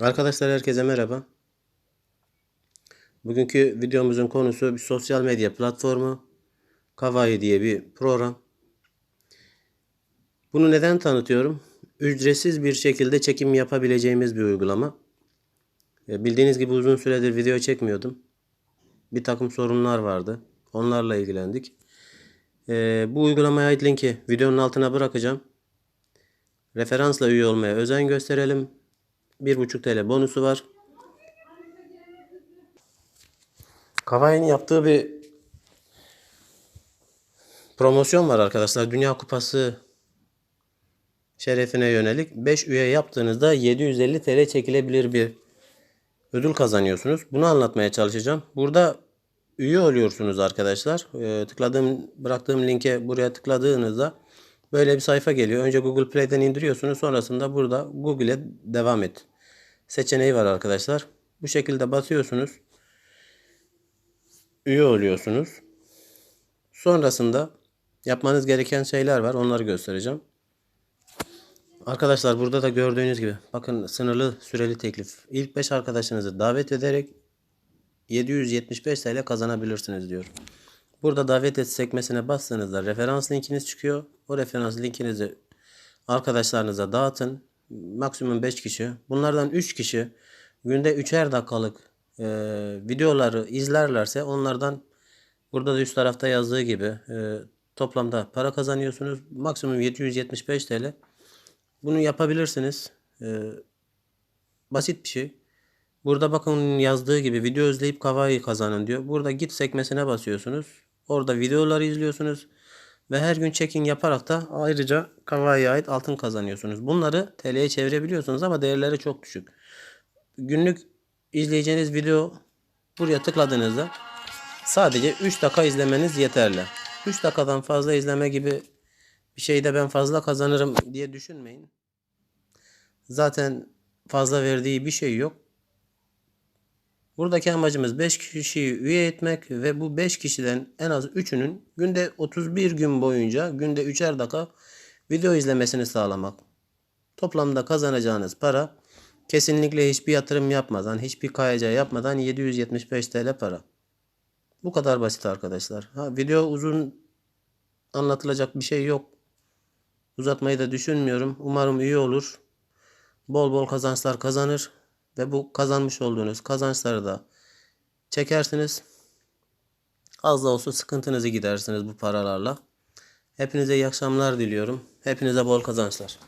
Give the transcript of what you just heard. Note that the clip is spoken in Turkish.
Arkadaşlar herkese merhaba. Bugünkü videomuzun konusu bir sosyal medya platformu. Kawaii diye bir program. Bunu neden tanıtıyorum? Ücretsiz bir şekilde çekim yapabileceğimiz bir uygulama. E, Bildiğiniz gibi uzun süredir video çekmiyordum. Bir takım sorunlar vardı. Onlarla ilgilendik. E, bu uygulamaya ait linki videonun altına bırakacağım. Referansla üye olmaya özen gösterelim. 1.5 TL bonusu var. Kawaii'nin yaptığı bir promosyon var arkadaşlar. Dünya Kupası şerefine yönelik 5 üye yaptığınızda 750 TL çekilebilir bir ödül kazanıyorsunuz. Bunu anlatmaya çalışacağım. Burada üye oluyorsunuz arkadaşlar. Ee, tıkladığım bıraktığım linke buraya tıkladığınızda böyle bir sayfa geliyor. Önce Google Play'den indiriyorsunuz. Sonrasında burada Google'e devam et seçeneği var arkadaşlar. Bu şekilde basıyorsunuz. Üye oluyorsunuz. Sonrasında yapmanız gereken şeyler var. Onları göstereceğim. Arkadaşlar burada da gördüğünüz gibi bakın sınırlı süreli teklif. İlk 5 arkadaşınızı davet ederek 775 TL kazanabilirsiniz diyor. Burada davet et sekmesine bastığınızda referans linkiniz çıkıyor. O referans linkinizi arkadaşlarınıza dağıtın. Maksimum 5 kişi. Bunlardan 3 kişi günde 3'er dakikalık e, videoları izlerlerse onlardan burada da üst tarafta yazdığı gibi e, toplamda para kazanıyorsunuz. Maksimum 775 TL. Bunu yapabilirsiniz. E, basit bir şey. Burada bakın yazdığı gibi video izleyip Kawaii kazanın diyor. Burada git sekmesine basıyorsunuz. Orada videoları izliyorsunuz. Ve her gün check-in yaparak da ayrıca Kawaii'ye ait altın kazanıyorsunuz. Bunları TL'ye çevirebiliyorsunuz ama değerleri çok düşük. Günlük izleyeceğiniz video buraya tıkladığınızda sadece 3 dakika izlemeniz yeterli. 3 dakikadan fazla izleme gibi bir şeyde ben fazla kazanırım diye düşünmeyin. Zaten fazla verdiği bir şey yok. Buradaki amacımız 5 kişiyi üye etmek ve bu 5 kişiden en az 3'ünün günde 31 gün boyunca günde 3'er dakika video izlemesini sağlamak. Toplamda kazanacağınız para kesinlikle hiçbir yatırım yapmadan, hiçbir kayacağı yapmadan 775 TL para. Bu kadar basit arkadaşlar. Ha, video uzun anlatılacak bir şey yok. Uzatmayı da düşünmüyorum. Umarım iyi olur. Bol bol kazançlar kazanır ve bu kazanmış olduğunuz kazançları da çekersiniz. Az da olsa sıkıntınızı gidersiniz bu paralarla. Hepinize iyi akşamlar diliyorum. Hepinize bol kazançlar.